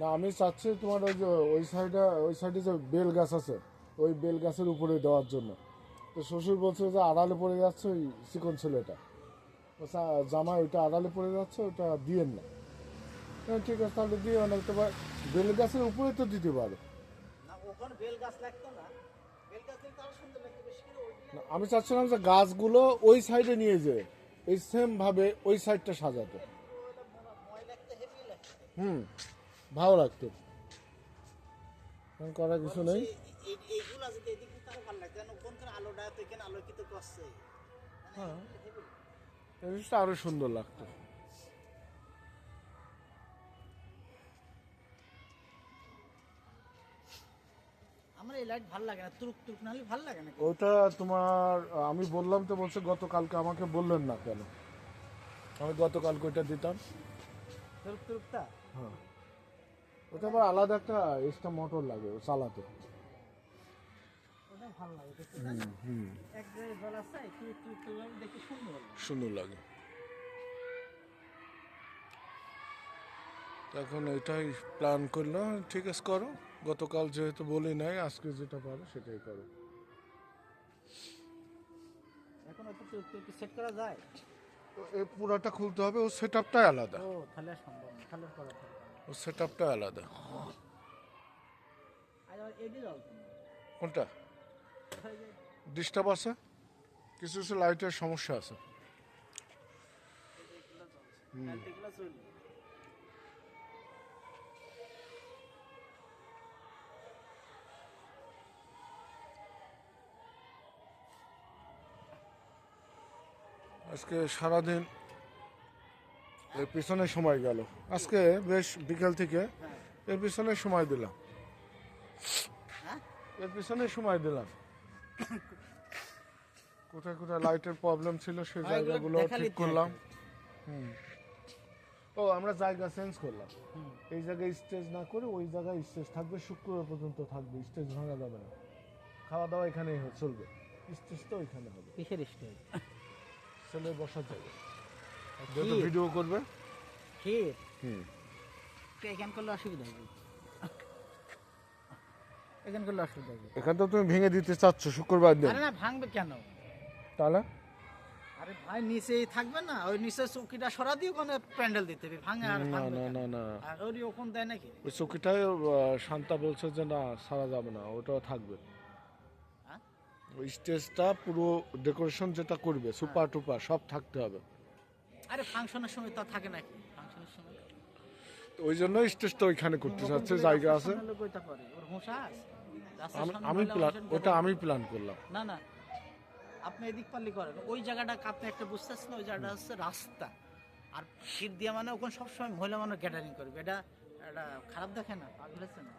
না আমি চাচ্ছি তোমার ওই যে ওই সাইডে ওই সাইডে যে বেল গাছ আছে ওই বেল গাছের উপরে দেওয়ার জন্য। তো শ্বশুর বলছে যে আড়ালে পড়ে যাচ্ছে ওই চিকন ছেলেটা। জামাই ওইটা আড়ালে পড়ে যাচ্ছে ওটা দিয়েন না। হ্যাঁ, ঠিক আছে তাহলে দিয়ে অনেকটা বেল গাছের উপরে তো দিতে পারো। বেল গাছ লাগতো না। বেল গাছ দিলে তো আরও সুন্দর লাগতো, বেশি করে ওইদিকে না, আমি চাচ্ছিলাম যে গাছগুলো ওই সাইডে নিয়ে যেয়ে। এই সেমভাবে ওই সাইডটা সাজাতো। হুম, ভালো লাগতো। করার কিছু নেই। তো আলোকিত করছে। হ্যাঁ আরও সুন্দর লাগতো। আমার এই লাইট ভালো লাগে না তুরুক তুরুক না হলে ভালো লাগে না ওটা তোমার আমি বললাম তো বলছে গতকালকে আমাকে বললেন না কেন? আমি গতকালকে ওইটা দিতাম। তুরুক তুরুকটা? হ্যাঁ। ওটা আবার আলাদা একটা এক্সট্রা মোটর লাগে ও চালাতে। সুন্দর লাগে। সুন্দর লাগে। এখন এটাই প্ল্যান করলাম ঠিক আছে করো। গতকাল যেহেতু বলি নাই আজকে যেটা পারো সেটাই করো। এখন সেট করা যায়? এই পুরাটা খুলতে হবে ও সেট আপটাই আলাদা। ও তাহলে সম্ভব তাহলে করা ও সেট আপটাই আলাদা কোনটা? ডিস্টার্ব আছে? কিছু কিছু লাইটের সমস্যা আছে। এগুলো আজকে সারাদিন এর পিছনে সময় গেল। আজকে বেশ বিকেল থেকে এর পিছনে সময় দিলাম। এর পিছনে সময় দিলাম। কোথায় কোথায় লাইটের প্রবলেম ছিল সেই হ্যাঁ, জায়গাগুলো ঠিক করলাম। হুম। ও আমরা জায়গা চেঞ্জ করলাম। এই জায়গায় স্টেজ না করে ওই জায়গায় স্টেজ থাকবে শুক্রবার পর্যন্ত থাকবে স্টেজ ভাঙা যাবে না। খাওয়া দাওয়া এখানেই চলবে। স্টেজ তো ওইখানে হবে। কিসের স্টেজ ছেলে বসার জায়গা। যেহেতু ভিডিও করবে। ক্ষীর? হুম। এখান করলে অসুবিধা হবে? এখান করলে অসুবিধা হবে। এখান তো তুমি ভেঙে দিতে চাচ্ছ শুক্রবার দিন। আরে না ভাঙবে কেন? তাহলে? আরে ভাই নিচেই থাকবে না। ওই নিচে চৌকিটা সরা দিয়ে ওখানে প্যান্ডেল দিতে হবে। ভাঙে আর না না না না। আর ওরই ওখান দেয় নাকি? ওই চৌকিটাই শান্তা বলছে যে না সারা যাবে না ওটাও থাকবে? ওই স্টেজটা পুরো ডেকোরেশন যেটা করবে সুপার টুপার সব থাকতে হবে। আরে ফাংশনের সময় তা থাকে নাকি ফাংশনের সময় তো ওই জন্য স্টেজটা ওইখানে করতে চাচ্ছে জায়গা আছে। আমি প্ল্যান ওটা আমি প্ল্যান করলাম। না না। আপনি এদিক পারলে করেন। ওই জায়গাটা আপনি একটা বুঝতে না, ওই জায়গাটা হচ্ছে রাস্তা। আর শীত দিয়া মানে ওখানে সবসময় মহিলা মানুষ গ্যাদারিং করবে। এটা এটা খারাপ দেখে না পাগল না?